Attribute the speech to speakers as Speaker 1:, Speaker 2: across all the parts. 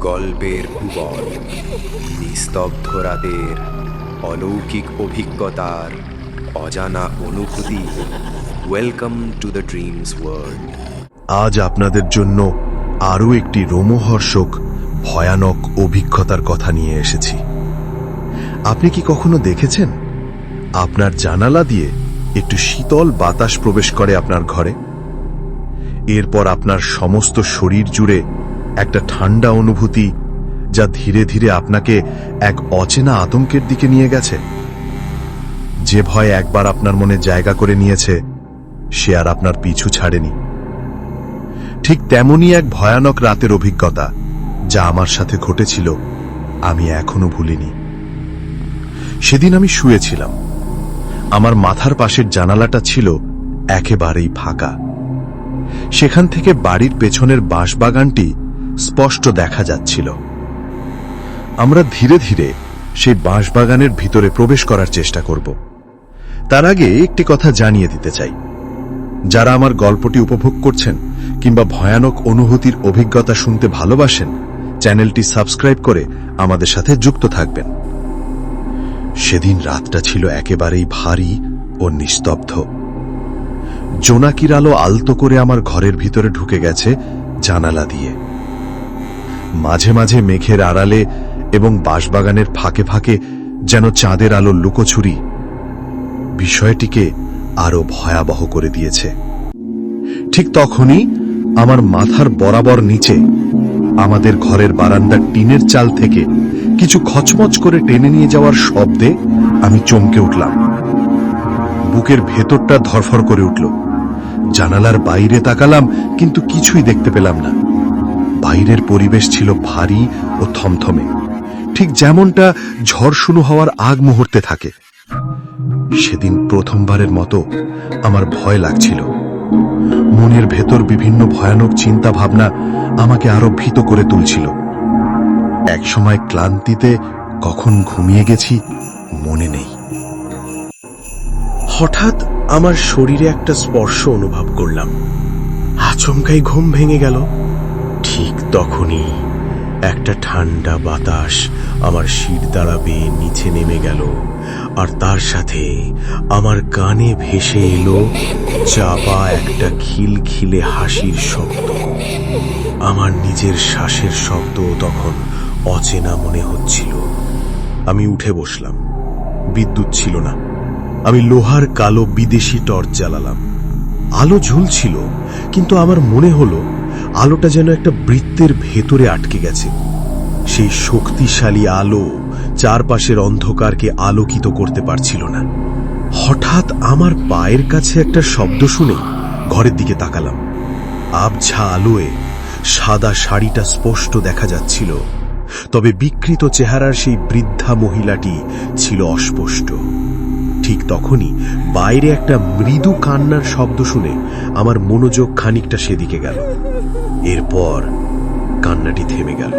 Speaker 1: গল্পের ভুবন নিস্তব্ধ রাতের অলৌকিক অভিজ্ঞতার অজানা অনুভূতি। Welcome to the dreams world
Speaker 2: আজ আপনাদের জন্য আরও একটি রোমহর্ষক, ভয়ানক অভিজ্ঞতার কথা নিয়ে এসেছি। আপনি কি কখনো দেখেছেন? আপনার জানালা দিয়ে একটু শীতল বাতাস প্রবেশ করে আপনার ঘরে। এরপর আপনার সমস্ত শরীর জুড়ে একটা ঠান্ডা অনুভূতি যা ধীরে ধীরে আপনাকে এক অচেনা আতঙ্কের দিকে নিয়ে গেছে। যে ভয় একবার আপনার মনে জায়গা করে নিয়েছে, সে আর আপনার পিছু ছাড়েনি। ঠিক তেমনই এক ভয়ানক রাতের অভিজ্ঞতা যা আমার সাথে ঘটেছিল, আমি এখনও ভুলিনি। সেদিন আমি শুয়েছিলাম। আমার মাথার পাশের জানালাটা ছিল একেবারেই ফাঁকা। সেখান থেকে বাড়ির পেছনের বাঁশবাগানটি স্পষ্ট দেখা যাচ্ছিল। আমরা ধীরে ধীরে সেই বাঁশবাগানের ভিতরে প্রবেশ করার চেষ্টা করব। তার আগে একটি কথা জানিয়ে দিতে চাই। যারা আমার গল্পটি উপভোগ করছেন কিংবা ভয়ানক অনুভূতির অভিজ্ঞতা শুনতে ভালোবাসেন, চ্যানেলটি সাবস্ক্রাইব করে আমাদের সাথে যুক্ত থাকবেন। সেদিন রাতটা ছিল একেবারেই ভারী ও নিস্তব্ধ। জোনাকির আলো আলতো করে আমার ঘরের ভিতরে ঢুকে গেছে জানালা দিয়ে। মাঝে মাঝে মেঘের আড়ালে এবং বাঁশবাগানের ফাঁকে ফাঁকে যেন চাঁদের আলো লুকোছুরি বিষয়টিকে আরও ভয়াবহ করে দিয়েছে। ঠিক তখনই আমার মাথার বরাবর নিচে আমাদের ঘরের বারান্দার টিনের চাল থেকে কিছু খচমচ করে টেনে নিয়ে যাওয়ার শব্দে আমি চমকে উঠলাম। বুকের ভেতরটা ধরফর করে উঠল। জানালার বাইরে তাকালাম, কিন্তু কিছুই দেখতে পেলাম না। বাইরের পরিবেশ ছিল ভারী ও থমথমে। ঠিক যেমনটা ঝড় শুরু হওয়ার আগ মুহূর্তে থাকে। সেদিন প্রথমবারের মতো আমার ভয় লাগছিল। মনের ভেতর বিভিন্ন ভয়ানক চিন্তা ভাবনা আমাকে আরও ভীত করে তুলছিল। একসময় ক্লান্তিতে কখন ঘুমিয়ে গেছি মনে নেই।
Speaker 3: হঠাৎ আমার শরীরে একটা স্পর্শ অনুভব করলাম। আচমকাই ঘুম ভেঙে গেল। তখনই একটা ঠান্ডা বাতাস আমার শির বেয়ে নিচে নেমে গেল, আর তার সাথে আমার কানে ভেসে এলো চাপা একটা খিলখিলে হাসির শব্দ। আমার নিজের শ্বাসের শব্দ তখন অচেনা মনে হচ্ছিল। আমি উঠে বসলাম, বিদ্যুৎ ছিল না। আমি লোহার কালো বিদেশি টর্চ জ্বালালাম। আলো ঝুলছিল, কিন্তু আমার মনে হলো আলোটা যেন একটা বৃত্তের ভেতরে আটকে গেছে। সেই শক্তিশালী আলো চারপাশের অন্ধকারকে আলোকিত করতে পারছিল না। হঠাৎ আমার পায়ের কাছে একটা শব্দ শুনে ঘরের দিকে তাকালাম। আবঝা আলোয় সাদা শাড়িটা স্পষ্ট দেখা যাচ্ছিল, তবে বিকৃত চেহারার সেই বৃদ্ধা মহিলাটি ছিল অস্পষ্ট। ঠিক তখনই বাইরে একটা মৃদু কান্নার শব্দ শুনে আমার মনোযোগ খানিকটা সেদিকে গেল। এরপর কান্নাটি থেমে গেল।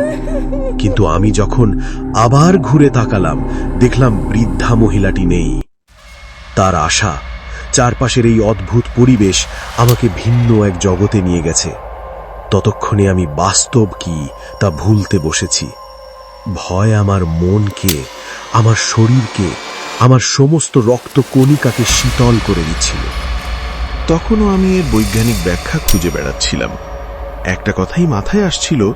Speaker 3: কিন্তু আমি যখন আবার ঘুরে তাকালাম, দেখলাম বৃদ্ধা মহিলাটি নেই। তার আশা, চারপাশের এই অদ্ভুত পরিবেশ আমাকে ভিন্ন এক জগতে নিয়ে গেছে। ততক্ষণে আমি বাস্তব কি তা ভুলতে বসেছি। ভয় আমার মনকে, আমার শরীরকে আমার সমস্ত রক্ত কণিকাকে শীতল করে দিচ্ছিল
Speaker 4: তখনও আমি এর বৈজ্ঞানিক ব্যাখ্যা খুঁজে বেড়াচ্ছিলাম। একটা কথাই মাথায় আসছিল,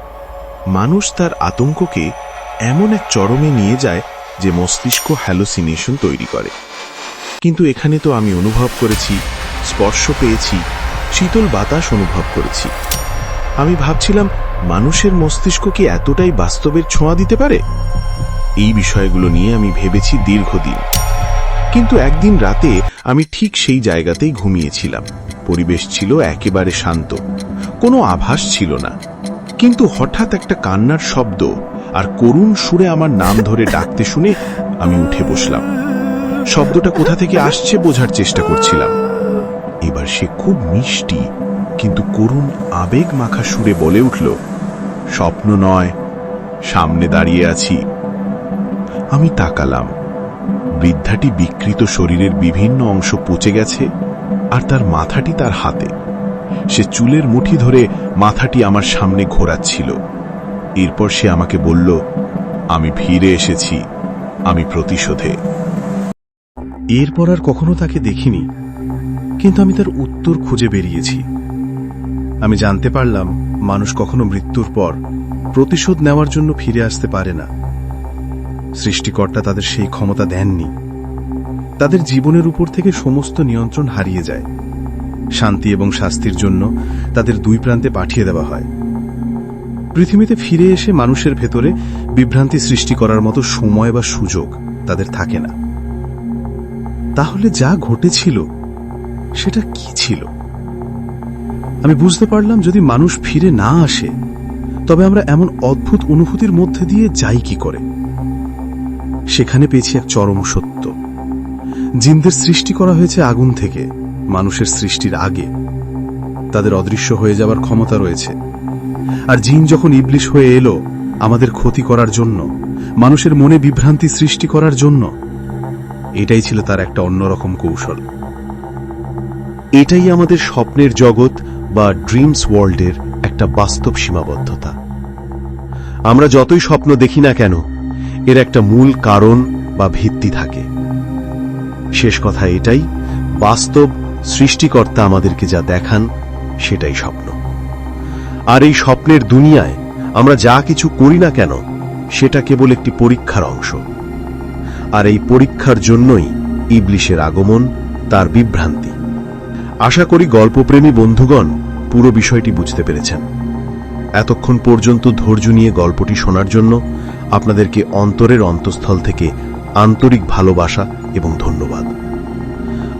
Speaker 4: মানুষ তার আতঙ্ককে এমন এক চরমে নিয়ে যায় যে মস্তিষ্ক হ্যালোসিনেশন তৈরি করে। কিন্তু এখানে তো আমি অনুভব করেছি, স্পর্শ পেয়েছি, শীতল বাতাস অনুভব করেছি। আমি ভাবছিলাম, মানুষের মস্তিষ্ক কি এতটাই বাস্তবের ছোঁয়া দিতে পারে? এই বিষয়গুলো নিয়ে আমি ভেবেছি দীর্ঘদিন। কিন্তু একদিন রাতে আমি ঠিক সেই জায়গাতেই ঘুমিয়েছিলাম। পরিবেশ ছিল একেবারে শান্ত। কোনো আভাস ছিল না। কিন্তু হঠাৎ একটা কান্নার শব্দ আর করুণ সুরে আমার নাম ধরে ডাকতে শুনে আমি উঠে বসলাম। শব্দটা কোথা থেকে আসছে বোঝার চেষ্টা করছিলাম। এবার সে খুব মিষ্টি কিন্তু করুণ আবেগ মাখা সুরে বলে উঠল, স্বপ্ন নয়, সামনে দাঁড়িয়ে আছি। আমি তাকালাম। বৃদ্ধাটি বিকৃত শরীরের বিভিন্ন অংশ পচে গেছে আর তার মাথাটি তার হাতে। সে চুলের মুঠি ধরে মাথাটি আমার সামনে ঘোরাচ্ছিল। এরপর সে আমাকে বলল, আমি ফিরে এসেছি, আমি প্রতিশোধে।
Speaker 2: এরপর আর কখনো তাকে দেখিনি, কিন্তু আমি তার উত্তর খুঁজে বেরিয়েছি। আমি জানতে পারলাম, মানুষ কখনো মৃত্যুর পর প্রতিশোধ নেওয়ার জন্য ফিরে আসতে পারে না। সৃষ্টিকর্তা তাদের সেই ক্ষমতা দেননি। তাদের জীবনের উপর থেকে সমস্ত নিয়ন্ত্রণ হারিয়ে যায়। শান্তি এবং শাস্তির জন্য তাদের দুই প্রান্তে পাঠিয়ে দেওয়া হয়। পৃথিবীতে ফিরে এসে মানুষের ভেতরে বিভ্রান্তি সৃষ্টি করার মতো সময় বা সুযোগ তাদের থাকে না। তাহলে যা ঘটেছিল, সেটা কি ছিল? আমি বুঝতে পারলাম যদি মানুষ ফিরে না আসে, তবে আমরা এমন অদ্ভুত অনুভূতির মধ্যে দিয়ে যাই কি করে? সেখানে পেয়েছি এক চরম সত্য। জিনদের সৃষ্টি করা হয়েছে আগুন থেকে, মানুষের সৃষ্টির আগে। তাদের অদৃশ্য হয়ে যাবার ক্ষমতা রয়েছে। আর জিন যখন ইবলিশ হয়ে এলো আমাদের ক্ষতি করার জন্য, মানুষের মনে বিভ্রান্তি সৃষ্টি করার জন্য, এটাই ছিল তার একটা অন্যরকম কৌশল। এটাই আমাদের স্বপ্নের জগৎ বা ড্রিমস ওয়ার্ল্ডের একটা বাস্তব সীমাবদ্ধতা। আমরা যতই স্বপ্ন দেখি না কেন এর একটা মূল কারণ বা ভিত্তি থাকে। শেষ কথা এটাই, বাস্তব সৃষ্টিকর্তা আমাদেরকে যা দেখান, সেটাই স্বপ্ন। আর এই স্বপ্নের দুনিয়ায় আমরা যা কিছু করি না কেন, সেটা কেবল একটি পরীক্ষার অংশ। আর এই পরীক্ষার জন্যই ইবলিশের আগমন তার বিভ্রান্তি। আশা করি গল্পপ্রেমী বন্ধুগণ পুরো বিষয়টি বুঝতে পেরেছেন। এতক্ষণ পর্যন্ত ধৈর্য নিয়ে গল্পটি শোনার জন্য আপনাদেরকে অন্তরের অন্তঃস্থল থেকে আন্তরিক ভালোবাসা এবং ধন্যবাদ।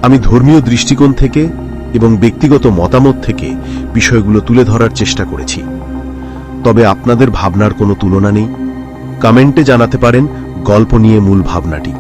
Speaker 2: আমি ধর্মীয় দৃষ্টিকোণ থেকে এবং ব্যক্তিগত মতামত থেকে বিষয়গুলো তুলে ধরার চেষ্টা করেছি। তবে আপনাদের ভাবনার কোনো তুলনা নেই। কমেন্টে জানাতে পারেন গল্প নিয়ে মূল ভাবনাটি।